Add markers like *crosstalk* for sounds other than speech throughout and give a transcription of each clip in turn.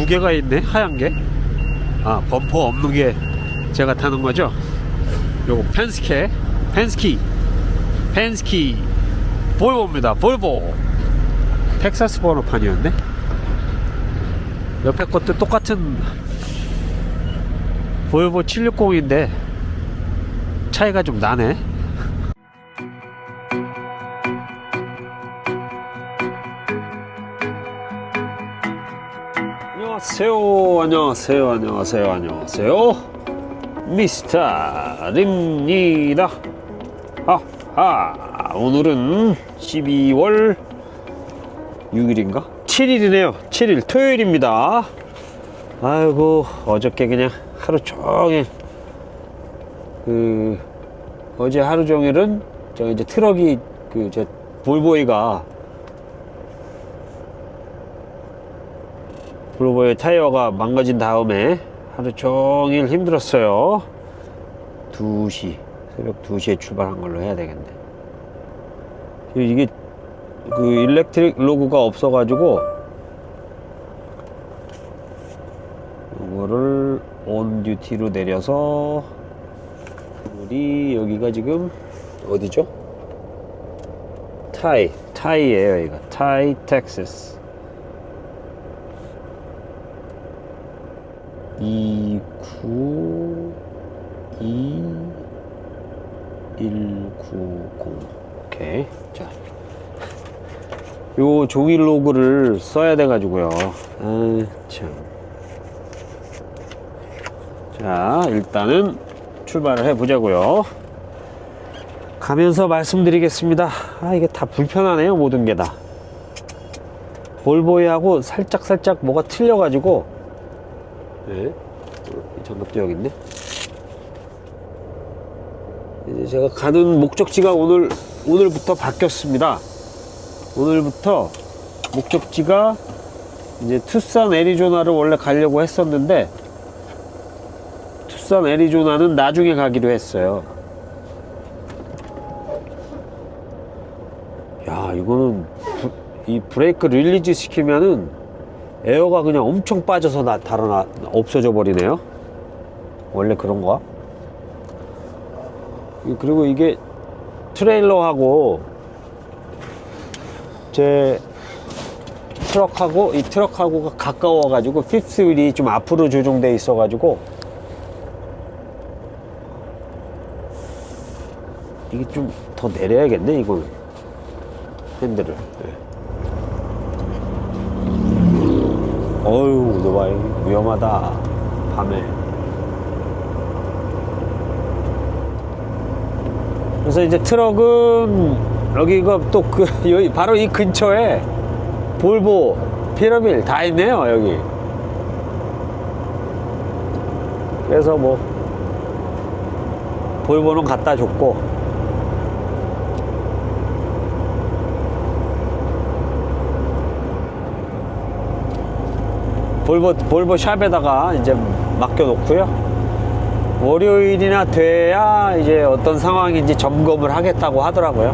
두 개가 있네? 하얀 게아 범퍼 없는 게 제가 타는 거죠? 요거 펜스케 펜스키 펜스키 볼보입니다 볼보. 텍사스 번호판이었네? 옆에 것도 똑같은 볼보 760인데 차이가 좀 나네 안녕하세요. 안녕하세요. 안녕하세요. 안녕하세요. 미스터입니다. 하하 오늘은 12월 6일인가? 7일이네요. 7일 토요일입니다. 아이고 어저께 그냥 하루 종일 그 어제 하루 종일은 저 이제 트럭이 그 제 볼보이가 볼보이 타이어가 망가진 다음에 하루 종일 힘들었어요. 2시 새벽 2시에 출발한 걸로 해야 되겠네. 이게 그 일렉트릭 로그가 없어 가지고 이거를 온 듀티로 내려서 우리 여기가 지금 어디죠? 타이 타이예요 여기가 타이 텍사스 29 2 190 오케이. 자. 요 종이 로그를 써야 돼 가지고요. 아, 참. 자 일단은 출발을 해 보자고요. 가면서 말씀드리겠습니다. 아 이게 다 불편하네요 모든 게 다. 볼보이하고 살짝 살짝 뭐가 틀려 가지고 네. 이 전갑도 여기 있네 이제 제가 가는 목적지가 오늘 오늘부터 바뀌었습니다 오늘부터 목적지가 이제 투싼 애리조나를 원래 가려고 했었는데 투싼 애리조나는 나중에 가기로 했어요. 야, 이거는 부- 이 브레이크 릴리즈 시키면은 에어가 그냥 엄청 빠져서 나 달아나 없어져 버리네요. 원래 그런 거야? 이- 그리고 이게 트레일러하고 제 트럭하고 이 트럭하고가 가까워 가지고 피프스 휠이 좀 앞으로 조정돼 있어 가지고 이게 좀 더 내려야겠네 이거는 핸들을 네. 어휴 오토바이 위험하다. 밤에. 그래서 이제 트럭은 여기가 또 그 *laughs* 여기 바로 이 근처에 볼보 피라밀 다 있네요 여기. 그래서 뭐 볼보는 갖다 줬고 볼보 볼보 샵에다가 이제 맡겨 놓고요 월요일이나 돼야 이제 어떤 상황인지 점검을 하겠다고 하더라고요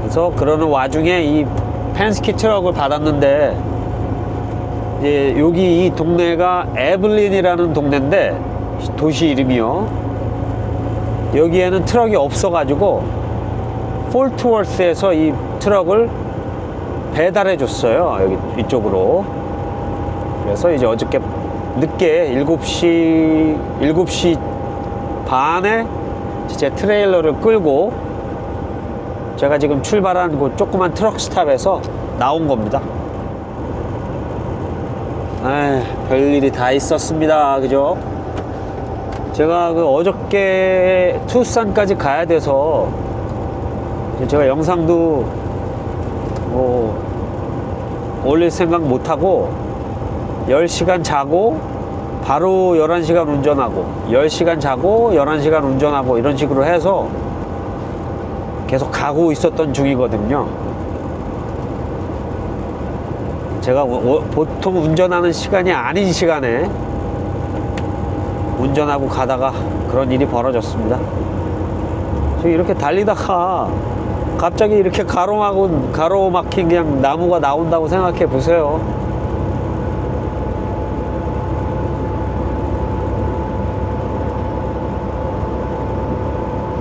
그래서 그러는 와중에 이 펜스키 트럭을 받았는데 이제 여기 이 동네가 에블린이라는 동네인데 도시 이름이요. 여기에는 트럭이 없어가지고 폴트워스에서 이 트럭을 배달해 줬어요. 여기 이쪽으로. 그래서 이제 어저께 늦게 7시 7시 반에 제 트레일러를 끌고 제가 지금 출발한 그 조그만 트럭 스탑에서 나온 겁니다. 아, 별일이 다 있었습니다. 그죠? 제가 그 어저께 투싼까지 가야 돼서 제가 영상도 뭐 올릴 생각 못 하고 10시간 자고 바로 11시간 운전하고 10시간 자고 11시간 운전하고 이런 식으로 해서 계속 가고 있었던 중이거든요. 제가 워- 워- 보통 운전하는 시간이 아닌 시간에 운전하고 가다가 그런 일이 벌어졌습니다. 저 이렇게 달리다가 갑자기 이렇게 가로막은 가로막힌 그냥 나무가 나온다고 생각해 보세요.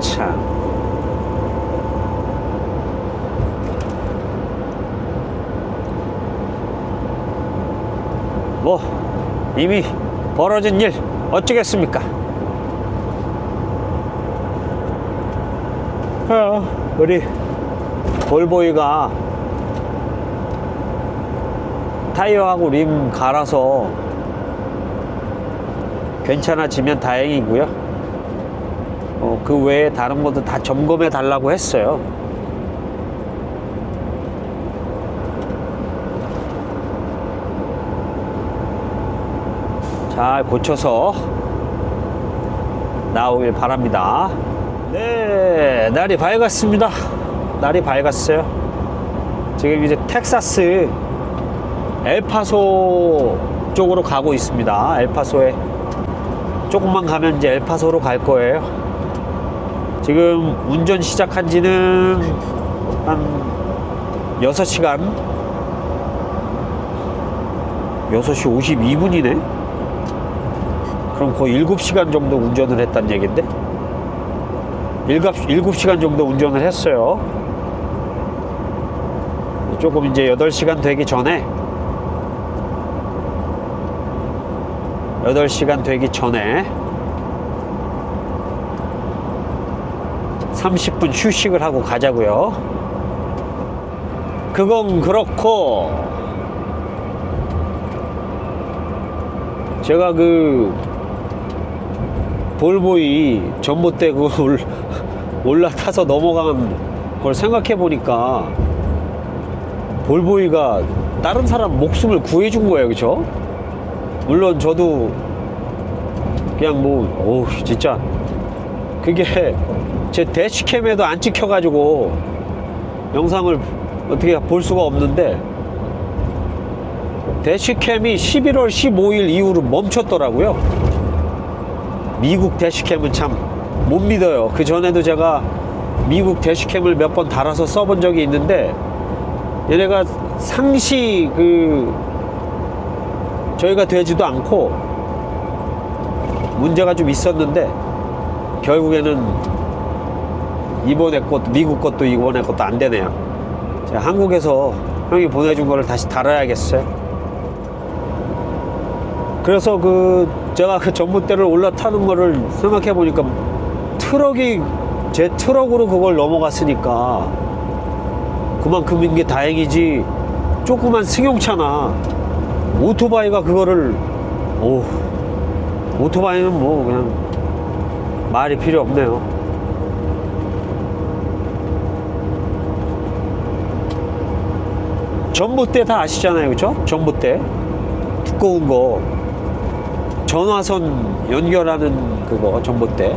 참. 뭐 이미 벌어진 일 어쩌겠습니까? 아, 우리 볼보이가 타이어하고 림 갈아서 괜찮아지면 다행이고요. 어, 그 외에 다른 것도 다 점검해 달라고 했어요. 잘 고쳐서 나오길 바랍니다. 네, 날이 밝았습니다. 날이 밝았어요. 지금 이제 텍사스 엘파소 쪽으로 가고 있습니다. 엘파소에 조금만 가면 이제 엘파소로 갈 거예요. 지금 운전 시작한 지는 한 6시간 6시 52분이네 그럼 거의 7시간 정도 운전을 했단 얘긴데 7, 7시간 정도 운전을 했어요 조금 이제 8시간 되기 전에 8시간 되기 전에 30분 휴식을 하고 가자고요. 그건 그렇고 제가 그 볼보이 전봇대 그 올- 올라타서 넘어간 걸 생각해 보니까 볼보이가 다른 사람 목숨을 구해준 거예요, 그죠? 물론 저도 그냥 뭐, 오, 진짜 그게 제 대시캠에도 안 찍혀가지고 영상을 어떻게 볼 수가 없는데 대시캠이 11월 15일 이후로 멈췄더라고요. 미국 대시캠은 참 못 믿어요. 그 전에도 제가 미국 대시캠을 몇 번 달아서 써본 적이 있는데 얘네가 상시 그 저희가 되지도 않고 문제가 좀 있었는데 결국에는 이번에 것도 미국 것도 이번에 것도 안 되네요. 제가 한국에서 형이 보내준 거를 다시 달아야겠어요. 그래서 그 제가 그 전봇대를 올라타는 거를 생각해 보니까 트럭이 제 트럭으로 그걸 넘어갔으니까 그만큼인 게 다행이지 조그만 승용차나 오토바이가 그거를 오 오토바이는 뭐 그냥 말이 필요 없네요. 전봇대 다 아시잖아요, 그죠? 전봇대 두꺼운 거 전화선 연결하는 그거 전봇대.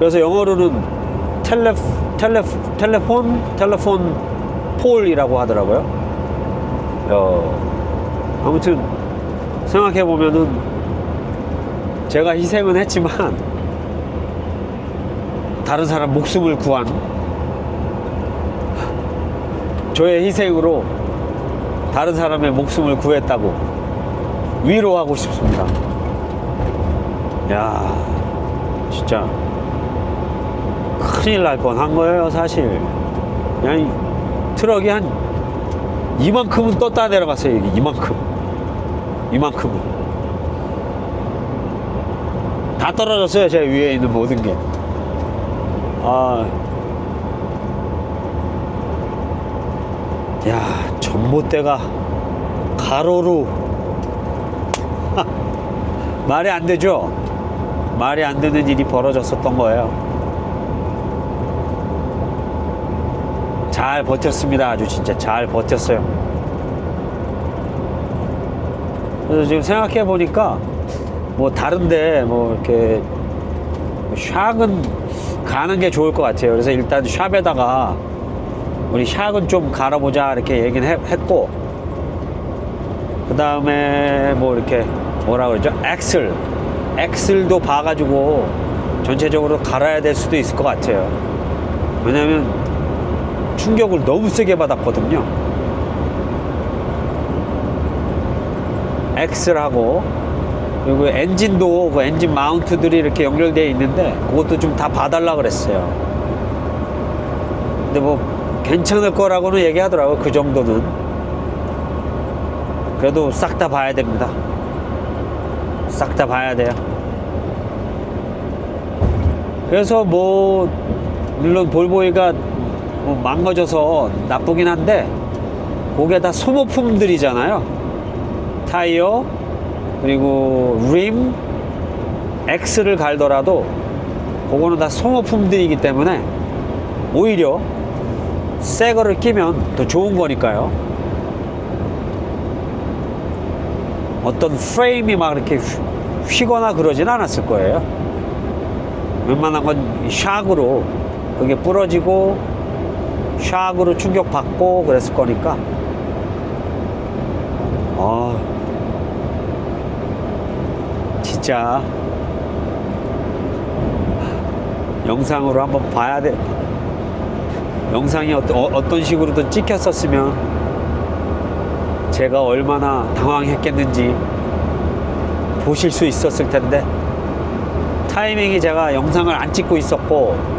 그래서 영어로는 텔레 텔레 텔레폰 텔레폰 폴이라고 하더라고요. 어, 아무튼 생각해 보면은 제가 희생은 했지만 다른 사람 목숨을 구한 저의 희생으로 다른 사람의 목숨을 구했다고 위로하고 싶습니다. 야, 진짜 큰일 날 뻔한 거예요, 사실. 그냥 이 트럭이 한 이만큼은 떴다 내려갔어요, 이게 이만큼. 이만큼은. 다 떨어졌어요, 제 위에 있는 모든 게. 아. 야, 전봇대가 가로로. *laughs* 말이 안 되죠? 말이 안 되는 일이 벌어졌었던 거예요. 잘 버텼습니다. 아주 진짜 잘 버텼어요. 그래서 지금 생각해 보니까 뭐 다른데 뭐 이렇게 샥은 가는 게 좋을 것 같아요. 그래서 일단 샵에다가 우리 샥은 좀 갈아보자 이렇게 얘기는 해- 했고 그 다음에 뭐 이렇게 뭐라 그러죠? 엑슬 엑슬도 봐가지고 전체적으로 갈아야 될 수도 있을 것 같아요. 왜냐면 충격을 너무 세게 받았거든요. 엑슬하고 그리고 엔진도 그 엔진 마운트들이 이렇게 연결되어 있는데 그것도 좀 다 봐달라 그랬어요. 근데 뭐 괜찮을 거라고는 얘기하더라고요. 그 정도는. 그래도 싹 다 봐야 됩니다. 싹 다 봐야 돼요. 그래서 뭐 물론 볼보이가 뭐 망가져서 나쁘긴 한데 그게 다 소모품들이잖아요. 타이어 그리고 림, 엑스를 갈더라도 그거는 다 소모품들이기 때문에 오히려 새 거를 끼면 더 좋은 거니까요. 어떤 프레임이 막 이렇게 휘- 휘거나 그러진 않았을 거예요. 웬만한 건 샥으로 그게 부러지고 샥으로 충격받고 그랬을 거니까. 아. 진짜. 영상으로 한번 봐야 돼. 영상이 어, 어떤 식으로든 찍혔었으면 제가 얼마나 당황했겠는지 보실 수 있었을 텐데. 타이밍이 제가 영상을 안 찍고 있었고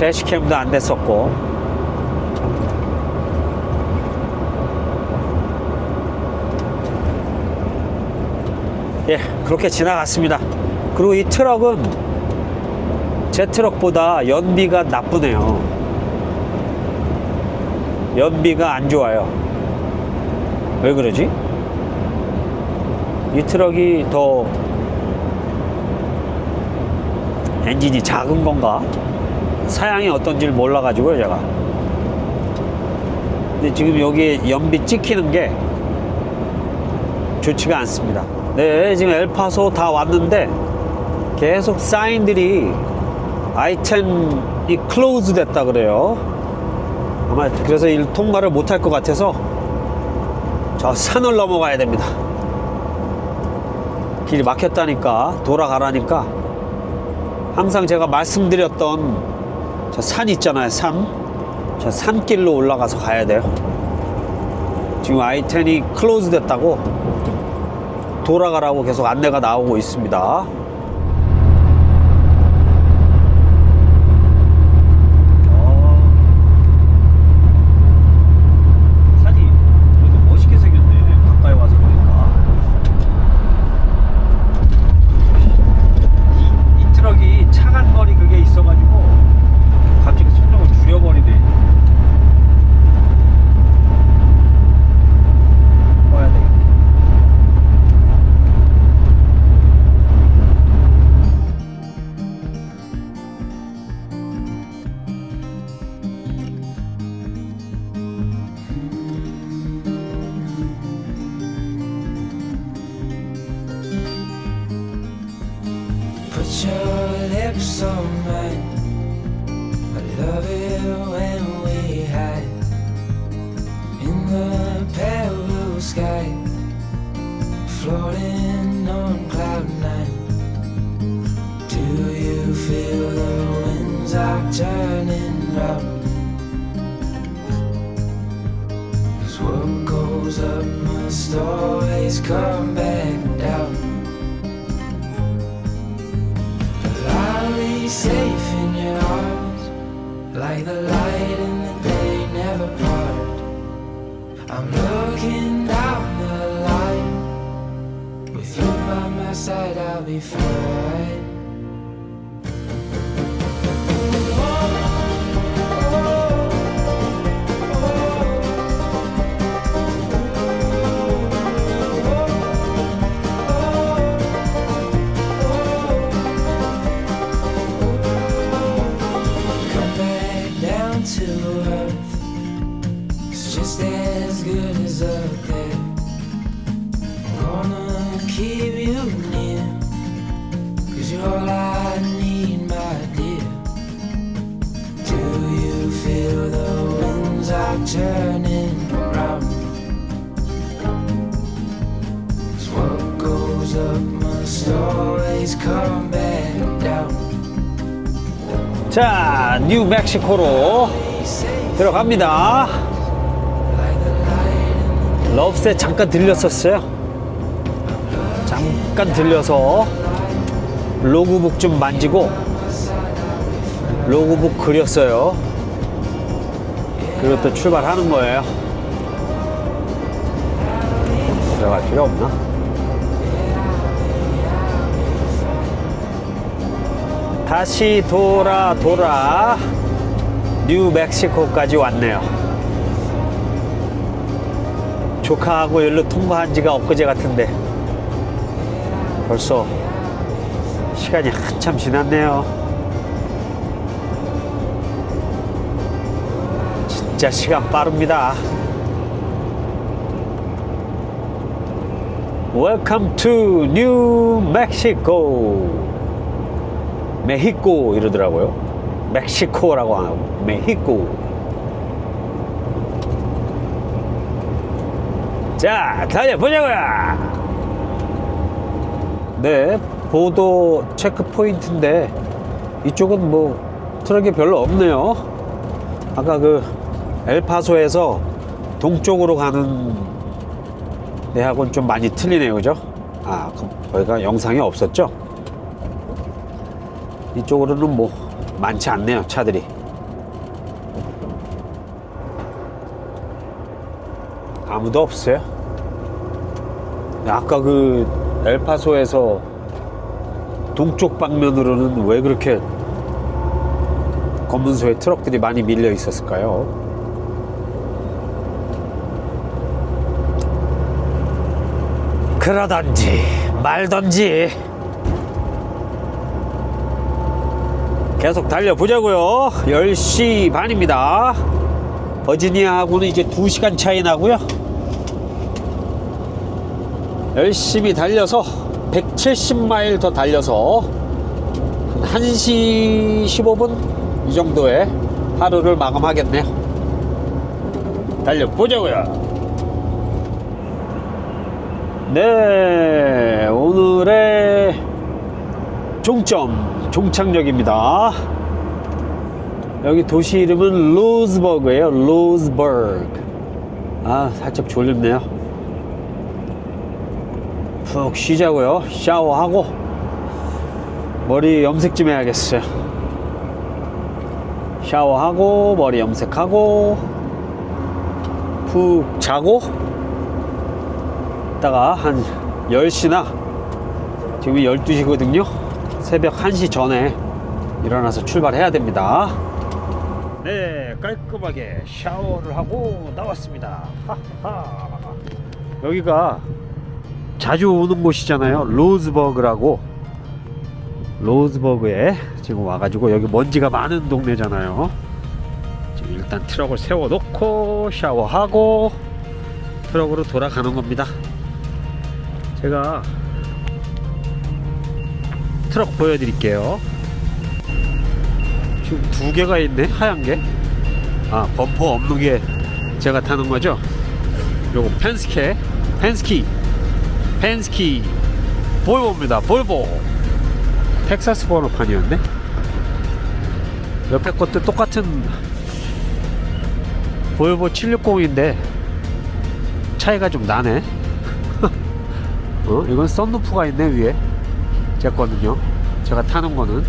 대시캠도 안 됐었고 예 그렇게 지나갔습니다 그리고 이 트럭은 제 트럭보다 연비가 나쁘네요 연비가 안 좋아요 왜 그러지? 이 트럭이 더 엔진이 작은 건가? 사양이 어떤지를 몰라가지고요, 제가. 근데 지금 여기 연비 찍히는 게 좋지가 않습니다. 네, 지금 엘파소 다 왔는데 계속 사인들이 I10이 클로즈 됐다 그래요. 아마 그래서 이 통과를 못 할 것 같아서 저 산을 넘어가야 됩니다. 길이 막혔다니까 돌아가라니까 항상 제가 말씀드렸던 저 산 있잖아요 산. 저 산길로 올라가서 가야 돼요. 지금 I10이 클로즈 됐다고 돌아가라고 계속 안내가 나오고 있습니다. Your lips on mine. I love it when we hide in the pale blue sky, floating on cloud nine. Do you feel the winds are turning round? 'Cause what goes up must always come back safe in your arms, like the light in the day never part. I'm looking down the line, with you by my side, I'll be fine. Winds are turning round? 'Cause what goes up must always come back down. 자 뉴멕시코로 들어갑니다 러브셋 잠깐 들렸었어요 잠깐 들려서 로그북 좀 만지고 로그북 그렸어요 그리고 또 출발하는 거예요 들어갈 필요 없나? 다시 돌아 돌아 뉴멕시코까지 왔네요. 조카하고 여기로 통과한 지가 엊그제 같은데 벌써 시간이 한참 지났네요. 진짜 시간 빠릅니다. Welcome to New Mexico. 메히코 이러더라고요. 멕시코라고 안 하고 메히코. 자, 달려보자고요. 네, 보도 체크 포인트인데 이쪽은 뭐 트럭이 별로 없네요. 아까 그 엘파소에서 동쪽으로 가는 데하고는 좀 많이 틀리네요, 그죠? 아, 거기가 영상이 없었죠? 이쪽으로는 뭐 많지 않네요, 차들이. 아무도 없어요. 아까 그 엘파소에서 동쪽 방면으로는 왜 그렇게 검문소에 트럭들이 많이 밀려 있었을까요? 그러던지 말던지 계속 달려보자고요. 10시 반입니다. 버지니아하고는 이제 2시간 차이 나고요. 열심히 달려서 170마일 더 달려서 한 1시 15분 이 정도에 하루를 마감하겠네요. 달려보자고요 네, 오늘의 종점 종착역입니다. 여기 도시 이름은 로즈버그예요. 로즈버그. 아, 살짝 졸립네요. 푹 쉬자고요. 샤워하고 머리 염색 좀 해야겠어요. 샤워하고 머리 염색하고 푹 자고 이따가 한 10시나? 지금 12시거든요. 새벽 1시 전에 일어나서 출발해야 됩니다. 네 깔끔하게 샤워를 하고 나왔습니다. 하하. 여기가 자주 오는 곳이잖아요. 로즈버그라고. 로즈버그에 지금 와가지고 여기 먼지가 많은 동네잖아요. 지금 일단 트럭을 세워놓고 샤워하고 트럭으로 돌아가는 겁니다 제가 트럭 보여드릴게요. 지금 두 개가 있네, 하얀 게. 아, 범퍼 없는 게 제가 타는 거죠. 요거 펜스케, 펜스키, 펜스키, 볼보입니다. 볼보. 텍사스 번호판이었네. 옆에 것도 똑같은 볼보 760인데 차이가 좀 나네. 어? 이건 썬루프가 있네 위에. 제 거는요. 제가 타는 거는.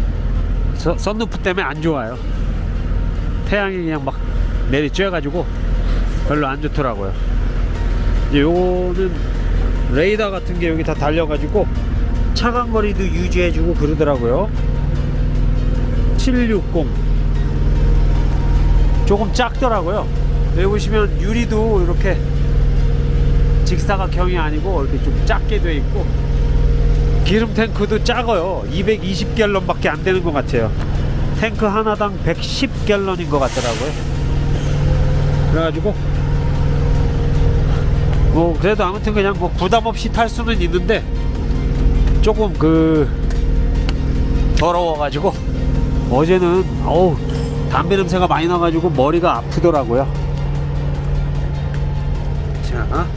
서, 썬루프 때문에 안 좋아요. 태양이 그냥 막 내리쬐 가지고 별로 안 좋더라고요. 이제 요거는 레이더 같은 게 여기 다 달려 가지고 차간 거리도 유지해 주고 그러더라고요. 760 조금 작더라고요. 여기 보시면 유리도 이렇게 직사각형이 아니고 이렇게 좀 작게 돼 있고. 기름 탱크도 작아요. 220갤런 밖에 안 되는 것 같아요. 탱크 하나당 110갤런인 것 같더라고요. 그래가지고 뭐 그래도 아무튼 그냥 뭐 부담 없이 탈 수는 있는데 조금 그 더러워가지고 어제는 어우 담배 냄새가 많이 나가지고 머리가 아프더라고요. 자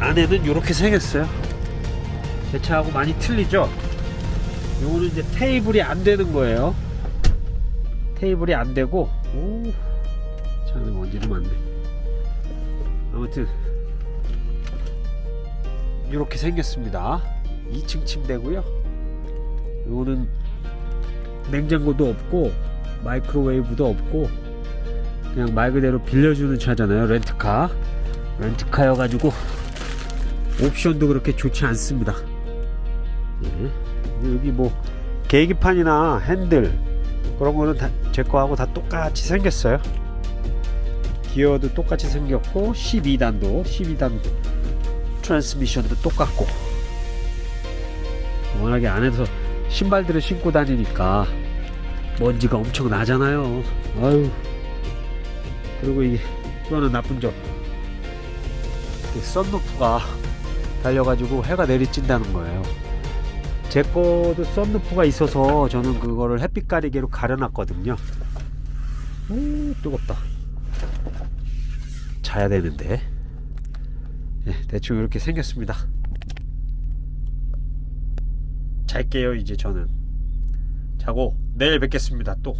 안에는 이렇게 생겼어요. 제 차하고 많이 틀리죠? 요거는 이제 테이블이 안 되는 거예요. 테이블이 안 되고, 오, 차는 먼지도 많네. 아무튼, 이렇게 생겼습니다. 2층 침대고요. 요거는 냉장고도 없고, 마이크로웨이브도 없고, 그냥 말 그대로 빌려주는 차잖아요. 렌트카. 렌트카여가지고 옵션도 그렇게 좋지 않습니다. 예. 여기 뭐 계기판이나 핸들 그런 거는 다, 제 거하고 다 똑같이 생겼어요. 기어도 똑같이 생겼고 12단도 12단 트랜스미션도 똑같고 워낙에 안에서 신발들을 신고 다니니까 먼지가 엄청 나잖아요. 아유. 그리고 이게 또 하나 나쁜 점. 이 썬루프가 달려가지고 해가 내리찐다는 거예요. 제 거도 썬루프가 있어서 저는 그거를 햇빛 가리개로 가려놨거든요. 오, 뜨겁다. 자야 되는데. 네, 대충 이렇게 생겼습니다. 잘게요, 이제 저는. 자고 내일 뵙겠습니다. 또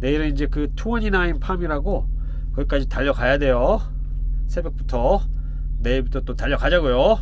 내일은 이제 그29 팜이라고 거기까지 달려가야 돼요. 새벽부터 내일부터 또 달려가자고요.